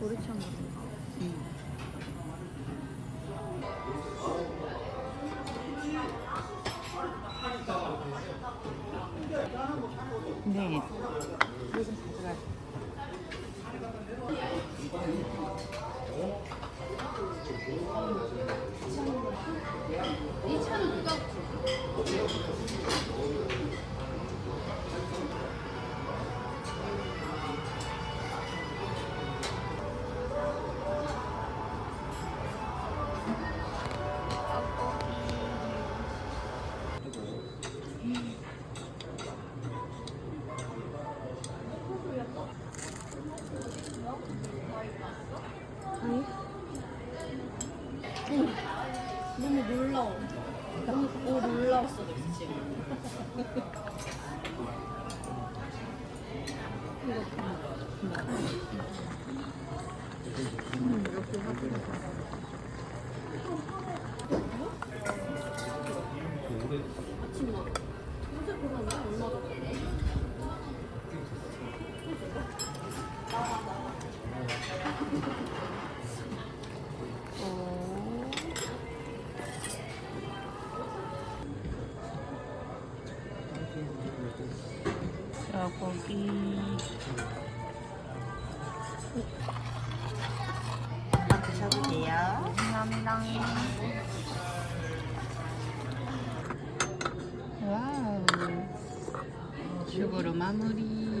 보리차인가 오, 놀라웠어, 지금. 소고기. 아, 드셔도 돼요. 감사합니다. 와우. 죽으로 마무리.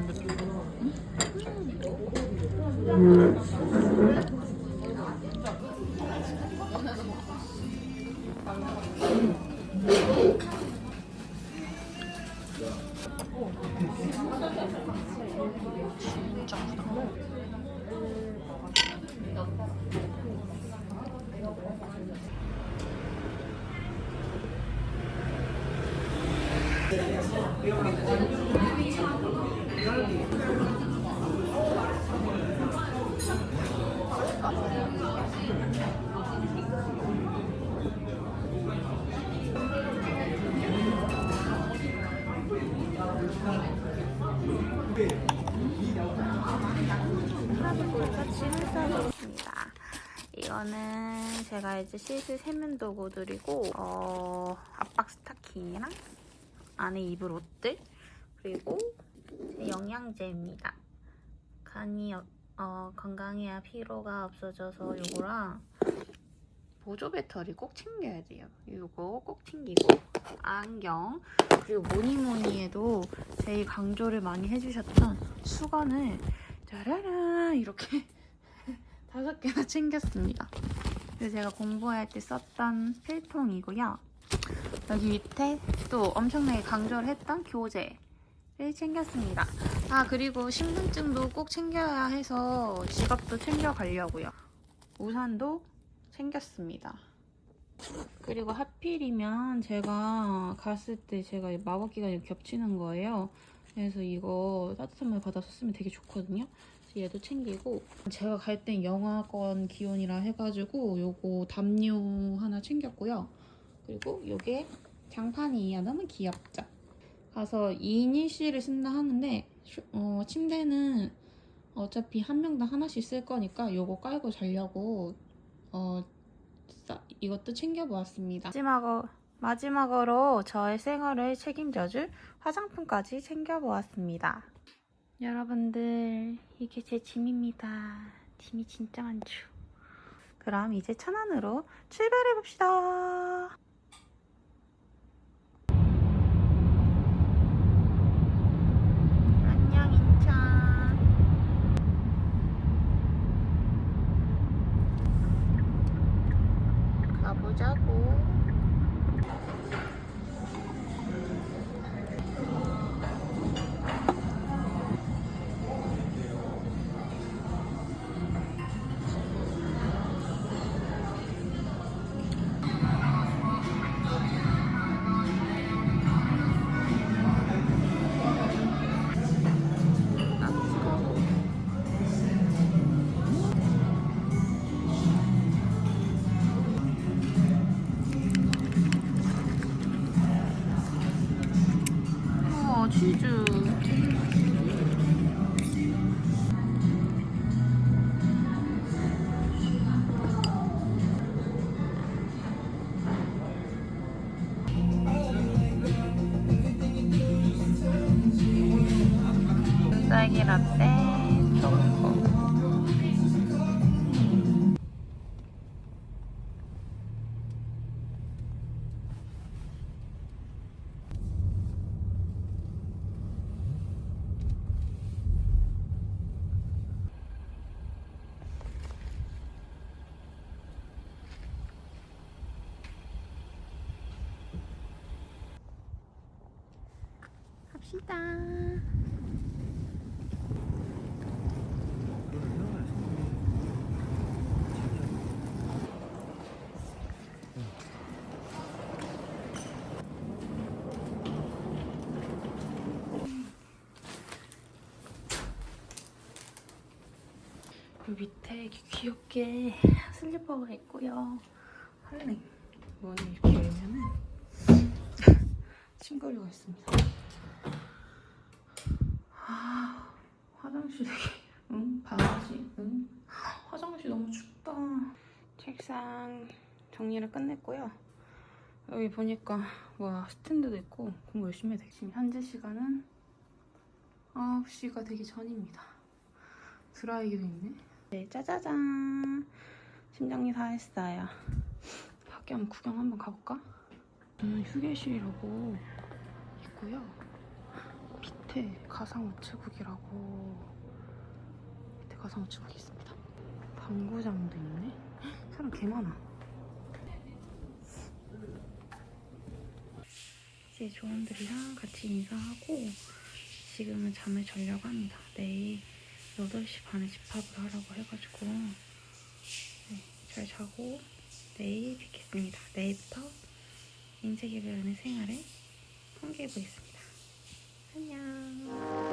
아따, 완전 이거는 제가 이제 실실 세면 도구들이고 어, 압박 스타킹이랑 안에 입을 옷들 그리고 제 영양제입니다. 간이 어, 어, 건강해야 피로가 없어져서 요거랑 보조 배터리 꼭 챙겨야 돼요. 요거 꼭 챙기고 안경 그리고 뭐니뭐니 해도 제일 강조를 많이 해주셨던 수건을 짜라란 이렇게 다섯 개나 챙겼습니다. 그리고 제가 공부할 때 썼던 필통이고요. 여기 밑에 또 엄청나게 강조를 했던 교재를 챙겼습니다. 아 그리고 신분증도 꼭 챙겨야 해서 지갑도 챙겨가려고요. 우산도 챙겼습니다. 그리고 하필이면 제가 갔을 때 제가 마법 기간이 겹치는 거예요. 그래서 이거 따뜻한 물 받아서 쓰면 되게 좋거든요. 얘도 챙기고 제가 갈 땐 영화관 기온이라 해가지고 요거 담요 하나 챙겼고요. 그리고 요게 장판이에요. 너무 귀엽죠? 가서 2인 1실을 쓴다 하는데 슈- 어, 침대는 어차피 한 명당 하나씩 쓸 거니까 요거 깔고 자려고 어, 싸- 이것도 챙겨보았습니다. 마지막으로, 마지막으로 저의 생활을 책임져줄 화장품까지 챙겨보았습니다. 여러분들, 이게 제 짐입니다. 짐이 진짜 많죠. 그럼 이제 천안으로 출발해봅시다. 치즈. 딸기 라떼 갑시다. 그 밑에 귀엽게 슬리퍼가 있고요. 할래. 문을 이렇게 열면은 침거리가 있습니다. 아, 화장실에 응 바가지 응 화장실 너무 춥다. 책상 정리를 끝냈고요. 여기 보니까 와 스탠드도 있고 공부 열심히 해야 돼. 지금 현재 시간은 9시가 되기 전입니다. 드라이기도 있네. 네, 짜자잔. 심정리 다 했어요. 밖에 한번 구경 한번 가볼까? 저는 휴게실이라고 있고요. 밑에 가상 우체국이라고 가상 우체국이 있습니다. 당구장도 있네. 사람 개 많아. 이제 조원들이랑 같이 인사하고 지금은 잠을 자려고 합니다. 내일 8시 반에 집합을 하라고 해가지고 네, 잘 자고 내일 뵙겠습니다. 내일부터 배우는 생활을 공개해보겠습니다. 안녕.